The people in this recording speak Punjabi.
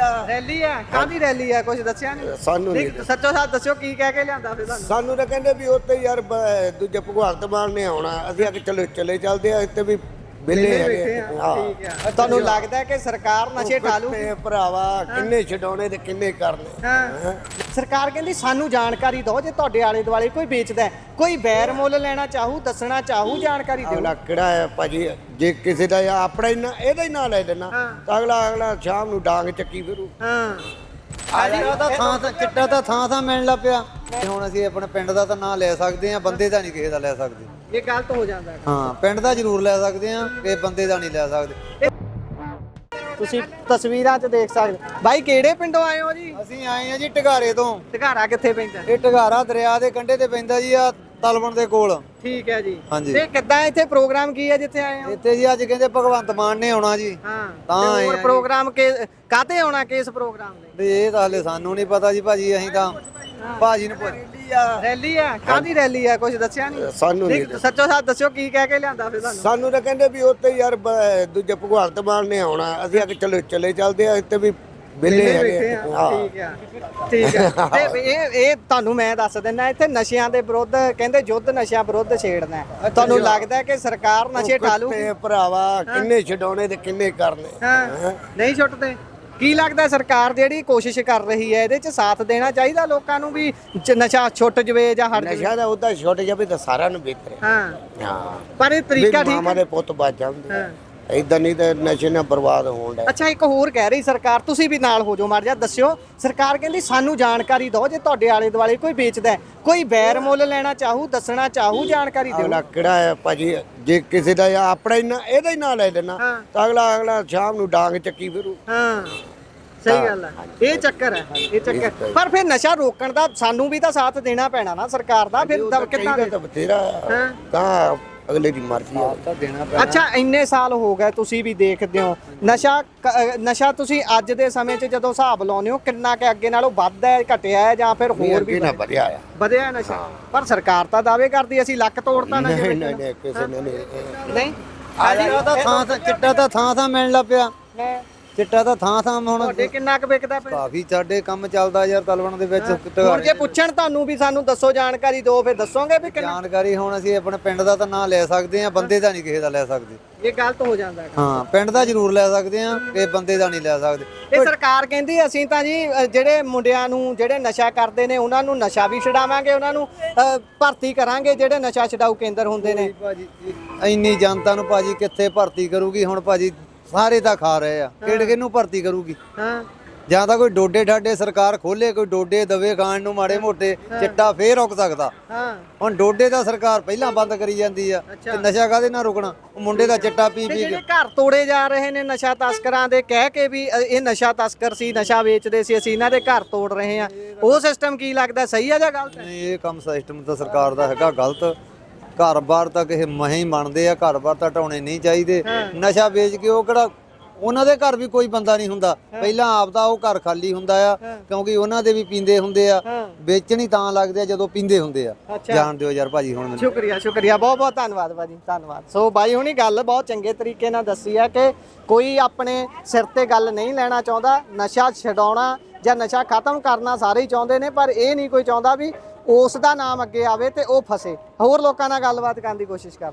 ਆ। ਰੈਲੀ ਆ। ਕਾਹਦੀ ਰੈਲੀ ਆ? ਕੁਝ ਦੱਸਿਆ ਨਹੀਂ ਸਾਨੂੰ ਨਹੀਂ ਸੱਚੋ ਸੱਚ ਦੱਸਿਓ ਕੀ ਕਹਿ ਕੇ ਲਿਆਂਦਾ ਫਿਰ ਤੁਹਾਨੂੰ ਸਾਨੂੰ ਤਾਂ ਕਹਿੰਦੇ ਵੀ ਉੱਤੇ ਯਾਰ ਬ- ਦੂਜੇ ਭਗਵੰਤ ਮਾਨ ਨੇ ਆਉਣਾ। ਅਸੀਂ ਆ ਕੇ ਚਲੇ ਚਲੇ ਚੱਲਦੇ ਆ ਇੱਥੇ ਵੀ ਬੈਠੇ ਹੈਗੇ ਹਾਂ। ਠੀਕ ਆ। ਤੁਹਾਨੂੰ ਲੱਗਦਾ ਕਿ ਸਰਕਾਰ ਨਸ਼ੇ ਟਾਲੂ ਤੇ ਭਰਾਵਾ ਕਿੰਨੇ ਛਡਾਉਣੇ ਤੇ ਕਿੰਨੇ ਕਰਨੇ। ਹਾਂ। ਸਰਕਾਰ ਕਹਿੰਦੀ ਸਾਨੂੰ ਜਾਣਕਾਰੀ ਦਿਓ ਜੇ ਤੁਹਾਡੇ ਆਲੇ ਦੁਆਲੇ ਕੋਈ ਵੇਚਦਾ ਹੈ, ਕੋਈ ਬੈਰ ਮੁੱਲ ਲੈਣਾ ਚਾਹੂ ਦੱਸਣਾ ਚਾਹੂ ਜਾਣਕਾਰੀ ਦਿਓ। ਅਗਲਾ ਕਿਹੜਾ ਹੈ ਭਾਜੀ? ਜੇ ਕਿਸੇ ਦਾ ਆਪਣਾ ਹੀ ਨਾ ਇਹਦਾ ਹੀ ਨਾਂ ਲੈ ਦੇਣਾ। ਤਾਂ ਅਗਲਾ ਅਗਲਾ ਸ਼ਾਮ ਨੂੰ ਡਾਂਗ ਚੱਕੀ ਫਿਰੂ। ਹਾਂ। ਚਿੱਟਾ ਤਾਂ ਥਾਂ ਥਾਂ ਚਿੱਟਾ ਤਾਂ ਥਾਂ ਥਾਂ ਮਿਲਣ ਲੱਗ ਪਿਆ। ਤੇ ਹੁਣ ਅਸੀਂ ਆਪਣੇ ਪਿੰਡ ਦਾ ਤਾਂ ਨਾਂ ਲੈ ਸਕਦੇ ਆ ਬੰਦੇ ਦਾ ਨਹੀਂ ਕਿਸੇ ਦਾ ਲੈ ਸਕਦੇ। ਇਹ ਗਲਤ ਹੋ ਜਾਂਦਾ ਹੈ। ਹਾਂ ਪਿੰਡ ਦਾ ਜ਼ਰੂਰ ਲੈ ਸਕਦੇ ਆ ਤੇ ਬੰਦੇ ਦਾ ਨਹੀਂ ਲੈ ਸਕਦੇ। ਤੁਸੀਂ ਤਸਵੀਰਾਂ 'ਚ ਦੇਖ ਸਕਦੇ ਬਾਈ ਕਿਹੜੇ ਪਿੰਡੋਂ ਆਏ ਹੋ ਜੀ? ਅਸੀਂ ਆਏ ਆ ਜੀ ਢਗਾਰੇ ਤੋਂ। ਢਗਾਰਾ ਕਿੱਥੇ ਪੈਂਦਾ? ਇਹ ਢਗਾਰਾ ਦਰਿਆ ਦੇ ਕੰਢੇ ਤੇ ਪੈਂਦਾ ਜੀ ਆ ਤਲਵਣ ਦੇ ਕੋਲ। ਠੀਕ ਹੈ ਜੀ। ਹਾਂਜੀ। ਤੇ ਕਿੱਦਾਂ ਇੱਥੇ ਪ੍ਰੋਗਰਾਮ ਕੀ ਹੈ ਜਿੱਥੇ ਆਏ ਹੋ? ਇੱਥੇ ਜੀ ਅੱਜ ਕਹਿੰਦੇ ਭਗਵੰਤ ਮਾਨ ਨੇ ਆਉਣਾ ਜੀ। ਹਾਂ ਤਾਂ ਤੇ ਆਏ ਹੋਰ ਆ ਜੀ। ਪ੍ਰੋਗਰਾਮ ਕੇ ਕਾਤੇ ਆਉਣਾ ਕਿਸ ਪ੍ਰੋਗਰਾਮ ਲਈ ਤੇ ਇਹ ਤਾਂ ਹਲੇ ਸਾਨੂੰ ਨਹੀਂ ਪਤਾ ਜੀ ਭਾਜੀ ਅਸੀਂ ਤਾਂ ਭਾਜੀ ਨੂੰ ਪੁੱਛ। ਰੈਲੀ ਆ। ਕਾਹਦੀ ਰੈਲੀ ਆ? ਕੁਝ ਦੱਸਿਆ ਨਹੀਂ? ਸਾਨੂੰ ਨਹੀਂ ਨਹੀਂ ਸੱਚੋ ਸੱਚ ਦੱਸਿਓ ਕੀ ਕਹਿ ਕੇ ਲਿਆਂਦਾ ਫਿਰ ਤੁਹਾਨੂੰ? ਸਾਨੂੰ ਤਾਂ ਕਹਿੰਦੇ ਵੀ ਉੱਤੇ ਯਾਰ ਬ- ਦੂਜੇ ਭਗਵੰਤ ਮਾਨ ਨੇ ਆਉਣਾ। ਅਸੀਂ ਆ ਕੇ ਚਲੇ ਚਲੇ ਚੱਲਦੇ ਆ ਇੱਥੇ ਵੀ ਬੈਠੇ ਹੈਗੇ ਆ, ਹਾਂ। ਠੀਕ ਆ। ਠੀਕ ਆ। ਤੇ ਇਹ ਇਹ ਤੁਹਾਨੂੰ ਮੈਂ ਦੱਸ ਦਿੰਦਾ ਇੱਥੇ ਨਸ਼ਿਆਂ ਦੇ ਵਿਰੁੱਧ ਕਹਿੰਦੇ ਯੁੱਧ ਨਸ਼ਿਆਂ ਵਿਰੁੱਧ ਛੇੜਨਾ ਹੈ। ਤੁਹਾਨੂੰ ਲੱਗਦਾ ਹੈ ਕਿ ਸਰਕਾਰ ਨਸ਼ੇ ਟਾਲੂ ਤੇ ਭਰਾਵਾ ਕਿੰਨੇ ਛਡਾਉਣੇ ਤੇ ਕਿੰਨੇ ਕਰਨੇ? ਹਾਂ? ਨਹੀਂ ਛੁੱਟਦੇ? ਕੀ ਲੱਗਦਾ ਸਰਕਾਰ ਜਿਹੜੀ ਕੋਸ਼ਿਸ਼ ਕਰ ਰਹੀ ਹੈ ਇਹਦੇ 'ਚ ਸਾਥ ਦੇਣਾ ਚਾਹੀਦਾ ਲੋਕਾਂ ਨੂੰ ਵੀ ਨਸ਼ਾ ਛੁੱਟ ਜਵੇ ਜਾਂ ਹਟ ਜਵੇ? ਨਸ਼ਾ ਦਾ ਉਹਦਾ ਛੁੱਟ ਜਾਵੇ ਤਾਂ ਸਾਰਿਆਂ ਨੂੰ ਬਿਹਤਰ ਹੈ। ਹਾਂ। ਹਾਂ। ਪਰ ਇਹ ਤਰੀਕਾ ਠੀਕ ਮਾਮਾ ਹੈ ਦੇ ਪੁੱਤ ਬਚ ਜਾਂਦੇ ਹਾਂ। ਇਦਾਂ ਨਹੀਂ ਤਾਂ ਨਸ਼ੇ ਨਾਲ ਬਰਬਾਦ ਹੋਣ ਦਾ ਅੱਛਾ ਇੱਕ ਹੋਰ ਕਹਿ ਰਹੀ ਸਰਕਾਰ ਤੁਸੀਂ ਵੀ ਨਾਲ ਹੋ ਜਾਓ ਮਾਰ ਜਾ ਦੱਸਿਓ। ਸਰਕਾਰ ਕਹਿੰਦੀ ਸਾਨੂੰ ਜਾਣਕਾਰੀ ਦਿਓ ਜੇ ਤੁਹਾਡੇ ਆਲੇ ਦੁਆਲੇ ਕੋਈ ਵੇਚਦਾ ਹੈ, ਕੋਈ ਬੈਰ ਮੁੱਲ ਲੈਣਾ ਚਾਹੂ ਦੱਸਣਾ ਚਾਹੂ ਜਾਣਕਾਰੀ ਦਿਓ। ਅਗਲਾ ਕਿਹੜਾ ਹੈ ਭਾਜੀ? ਜੇ ਕਿਸੇ ਦਾ ਆਪਣਾ ਹੀ ਨਾ ਇਹਦਾ ਹੀ ਨਾਂ ਲੈ ਦੇਣਾ ਹਾਂ। ਤਾਂ ਅਗਲਾ ਅਗਲਾ ਸ਼ਾਮ ਨੂੰ ਡਾਂਗ ਚੱਕੀ ਫਿਰੂ। ਹਾਂ ਸਹੀ ਗੱਲ ਹੈ। ਇਹ ਚੱਕਰ ਹੈ ਇਹ ਚੱਕਰ। ਪਰ ਫਿਰ ਨਸ਼ਾ ਰੋਕਣ ਦਾ ਸਾਨੂੰ ਵੀ ਤਾਂ ਸਾਥ ਦੇਣਾ ਪੈਣਾ ਨਾ ਸਰਕਾਰ ਦਾ ਫਿਰ ਦਬ ਕਿੱਦਾਂ ਤਾਂ ਬਥੇਰਾ ਹਾਂ। ਤਾਂ ਅਗਲੇ ਦੀ ਮਰਜ਼ੀ ਹੈ ਤਾਂ ਦੇਣਾ ਅੱਛਾ ਇੰਨੇ ਸਾਲ ਹੋ ਗਏ ਤੁਸੀਂ ਵੀ ਦੇਖਦੇ ਹੋ। ਨਸ਼ਾ ਕ- ਅਹ ਨਸ਼ਾ ਤੁਸੀਂ ਅੱਜ ਦੇ ਸਮੇਂ 'ਚ ਜਦੋਂ ਹਿਸਾਬ ਲਾਉਂਦੇ ਹੋ ਕਿੰਨਾ ਕਿ ਅੱਗੇ ਨਾਲੋਂ ਵੱਧ ਹੈ ਘਟਿਆ ਹੈ ਜਾਂ ਫਿਰ ਹੋਰ ਹੋਰ ਵੀ ਵੀ ਨਾ ਵਧਿਆ ਆ। ਵਧਿਆ ਹੈ ਨਸ਼ਾ? ਪਰ ਸਰਕਾਰ ਤਾਂ ਦਾਅਵੇ ਕਰਦੀ ਅਸੀਂ ਲੱਕ ਤੋੜਤਾ ਨਸ਼ੇ ਨਹੀਂ ਵਿੱਚ। ਨਹੀਂ ਨਹੀਂ, ਕਿਸੇ ਨੇ ਨਹੀਂ। ਨਹੀਂ? ਚਿੱਟਾ ਤਾਂ ਥਾਂ ਥਾਂ ਚਿੱਟਾ ਤਾਂ ਥਾਂ ਥਾਂ ਮਿਲਣ ਲੱਗ ਪਿਆ। ਮੈਂ- ਚਿੱਟਾ ਤਾਂ ਥਾਂ ਥਾਂ ਹੁਣ ਤੁਹਾਡੇ ਕਿੰਨਾ ਕੁ ਵਿਕਦਾ ਪਿਆ? ਕਾਫੀ ਸਾਡੇ ਕੰਮ ਚੱਲਦਾ ਯਾਰ ਤਲਵਣ ਦੇ ਵਿੱਚ ਹੁਣ ਜੇ ਪੁੱਛਣ ਤੁਹਾਨੂੰ ਵੀ ਸਾਨੂੰ ਦੱਸੋ ਜਾਣਕਾਰੀ ਦਿਓ ਫਿਰ ਦੱਸੋਗੇ ਵੀ ਕਿੰਨਾ? ਜਾਣਕਾਰੀ ਹੁਣ ਅਸੀਂ ਆਪਣੇ ਪਿੰਡ ਦਾ ਤਾਂ ਨਾਂ ਲੈ ਸਕਦੇ ਆ ਬੰਦੇ ਦਾ ਨਹੀਂ ਕਿਸੇ ਦਾ ਲੈ ਸਕਦੇ। ਇਹ ਗਲਤ ਹੋ ਜਾਂਦਾ ਹੈ ਹਾਂ ਪਿੰਡ ਦਾ ਜ਼ਰੂਰ ਲੈ ਸਕਦੇ ਆ ਤੇ ਬੰਦੇ ਦਾ ਨਹੀਂ ਲੈ ਸਕਦੇ। ਇਹ ਸਰਕਾਰ ਕਹਿੰਦੀ ਅਸੀਂ ਤਾਂ ਜੀ ਅ, ਜਿਹੜੇ ਮੁੰਡਿਆਂ ਨੂੰ ਜਿਹੜੇ ਨਸ਼ਾ ਕਰਦੇ ਨੇ ਉਹਨਾਂ ਨੂੰ ਨਸ਼ਾ ਵੀ ਛਡਾਵਾਂਗੇ ਉਹਨਾਂ ਨੂੰ ਅ, ਭਰਤੀ ਕਰਾਂਗੇ ਜਿਹੜੇ ਨਸ਼ਾ ਛਡਾਊ ਕੇਂਦਰ ਹੁੰਦੇ ਨੇ। ਭਾਜੀ ਇੰਨੀ ਜਨਤਾ ਨੂੰ ਭਾਜੀ ਕਿੱਥੇ ਭਰਤੀ ਕਰੂਗੀ? ਹੁਣ ਭਾਜੀ ਸਾਰੇ ਤਾਂ ਖਾ ਰਹੇ ਆ। ਕਿਹੜੇ ਕਿਹਨੂੰ ਭਰਤੀ ਕਰੂਗੀ? ਹਾਂ। ਜਾਂ ਤਾਂ ਕੋਈ ਡੋਡੇ ਠਾਡੇ ਸਰਕਾਰ ਖੋਲੇ ਕੋਈ ਡੋਡੇ ਦਵੇ ਖਾਣ ਨੂੰ ਮਾੜੇ ਮੋਟੇ ਚਿੱਟਾ ਫੇਰ ਰੁਕ ਸਕਦਾ। ਹਾਂ। ਹੁਣ ਡੋਡੇ ਦਾ ਸਰਕਾਰ ਪਹਿਲਾਂ ਬੰਦ ਕਰੀ ਜਾਂਦੀ ਆ। ਤੇ ਨਸ਼ਾ ਕਾਦੇ ਨਾਲ ਰੁਕਣਾ? ਉਹ ਮੁੰਡੇ ਦਾ ਚਿੱਟਾ ਪੀ ਪੀ ਕੇ। ਜਿਹੜੇ ਘਰ ਤੋੜੇ ਜਾ ਰਹੇ ਨੇ ਨਸ਼ਾ ਤਸਕਰਾਂ ਦੇ ਕਹਿ ਕੇ ਵੀ ਇਹ ਨਸ਼ਾ ਤਸਕਰ ਸੀ ਨਸ਼ਾ ਵੇਚਦੇ ਸੀ ਅਸੀਂ ਇਹਨਾਂ ਦੇ ਘਰ ਤੋੜ ਰਹੇ ਹਾਂ। ਉਹ ਸਿਸਟਮ ਕੀ ਲੱਗਦਾ? ਸਹੀ ਆ ਜਾਂ ਗਲਤ? ਹੈ ਨਹੀਂ ਇਹ ਕੰਮ ਸਿਸਟਮ ਤਾਂ ਸਰਕਾਰ ਦਾ ਹੈਗਾ ਗਲਤ। ਘਰ-ਬਾਰ ਤਾਂ ਕਿਸੇ ਮਹੀਂ ਬਣਦੇ ਆ ਘਰ-ਬਾਰ ਤਾਂ ਢਾਉਣੇ ਨਹੀਂ ਚਾਹੀਦੇ। ਨਸ਼ਾ ਵੇਚ ਕੇ ਉਹ ਕਿਹੜਾ ਉਹਨਾਂ ਦੇ ਘਰ ਵੀ ਕੋਈ ਬੰਦਾ ਨਹੀਂ ਹੁੰਦਾ। ਪਹਿਲਾਂ ਆਪਦਾ ਉਹ ਘਰ ਖਾਲੀ ਹੁੰਦਾ ਆ ਕਿਉਂਕਿ ਉਹਨਾਂ ਦੇ ਵੀ ਪੀਂਦੇ ਹੁੰਦੇ ਆ। ਵੇਚਣ ਤਾਂ ਲੱਗਦੇ ਆ ਜਦੋਂ ਪੀਂਦੇ ਹੁੰਦੇ ਆ। ਜਾਣ ਦਿਓ ਯਾਰ ਭਾਜੀ ਹੁਣ ਮੈਨੂੰ। ਸ਼ੁਕਰੀਆ ਸ਼ੁਕਰੀਆ। ਬਹੁਤ ਬਹੁਤ ਧੰਨਵਾਦ ਬਾਜੀ ਧੰਨਵਾਦ। ਸੋ ਬਾਈ ਹੁਣੀ ਗੱਲ ਬਹੁਤ ਚੰਗੇ ਤਰੀਕੇ ਨਾਲ ਦੱਸੀ ਹੈ ਕਿ ਕੋਈ ਆਪਣੇ ਸਿਰ ਤੇ ਗੱਲ ਨਹੀਂ ਲੈਣਾ ਚਾਹੁੰਦਾ। ਨਸ਼ਾ ਛਡਾਉਣਾ ਜਾਂ ਨਸ਼ਾ ਖਤਮ ਕਰਨਾ ਸਾਰੇ ਹੀ ਚਾਹੁੰਦੇ ਨੇ ਪਰ ਇਹ ਨਹੀਂ ਕੋਈ ਚਾਹੁੰਦਾ ਵੀ ਉਸ ਦਾ ਨਾਮ ਅੱਗੇ ਆਵੇ ਤੇ ਉਹ ਫਸੇ। ਹੋਰ ਲੋਕਾਂ ਨਾਲ ਗੱਲਬਾਤ ਕਰਨ ਦੀ ਕੋਸ਼ਿਸ਼ ਕਰ।